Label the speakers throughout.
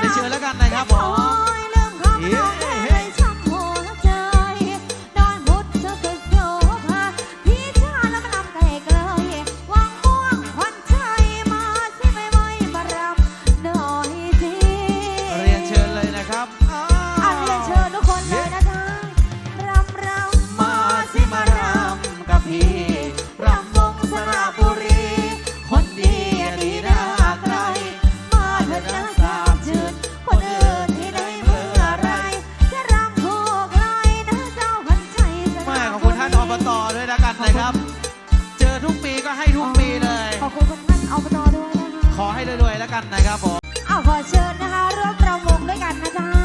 Speaker 1: ไป
Speaker 2: เชิญแล้วกันนะครับผม
Speaker 1: อ
Speaker 2: บตด้วยแล้กันนะครับ เจอทุกปีก็ให้ทุกปีเลย
Speaker 1: ขอบคุณท่านอบตด้วยนะคะ
Speaker 2: ขอให้รวยๆแล้วกันนะครับผม
Speaker 1: อ้าวขอเชิญนะคะร่วมประมงด้วยกันนะจ๊ะ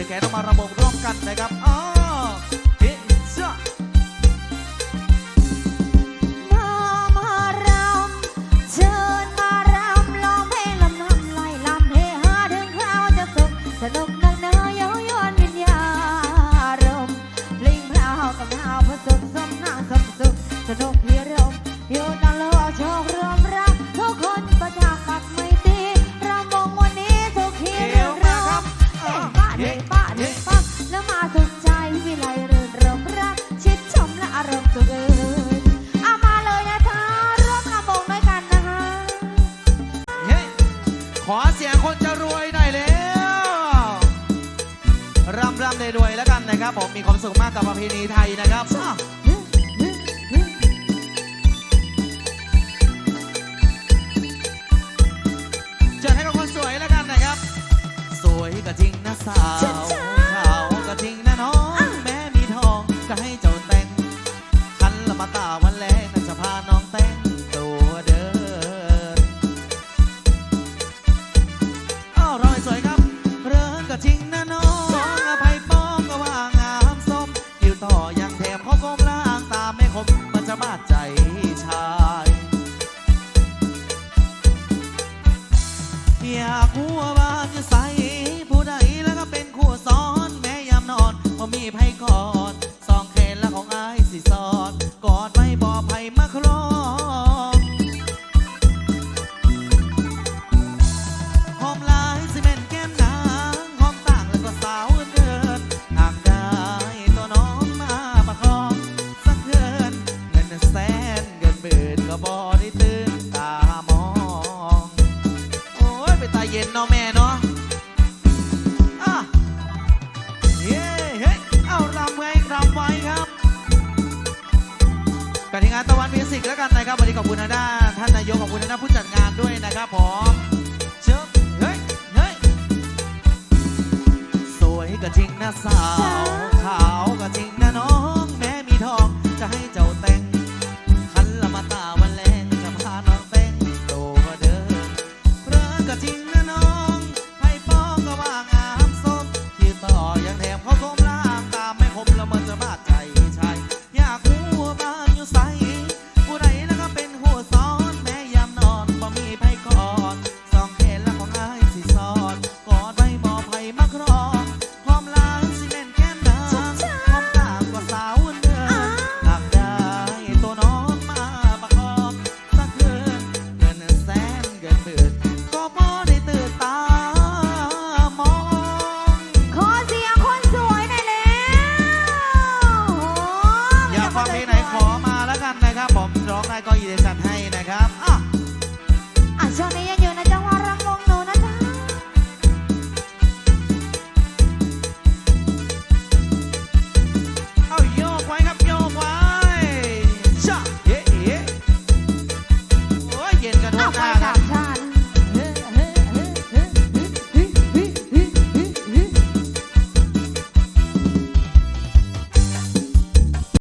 Speaker 1: ดี๋
Speaker 2: ยวแกต้องมาระบบร่วมกันนะครับ
Speaker 1: ร่ำรวยแล้วกันนะค
Speaker 2: รับผมมีความสุขมากกับประเพณีไทยนะครับจะให้กับคนสวยแล้วกันนะครับ สวยก็จริงนะสาว ใจชยอากหัวบ้านจะใสผู้ใดแล้วก็เป็นขั้วซ้อนแม้ยามนอนพอมีไพ่ก่อน มิวสิกแล้วกันนะครับวันนี้ขอบคุณทาด้าท่านนายกขอบคุณนะด้าผู้จัดงานด้วยนะครับผมเชิญเฮ้ยเฮ้ยสวยก็จริงนะสาว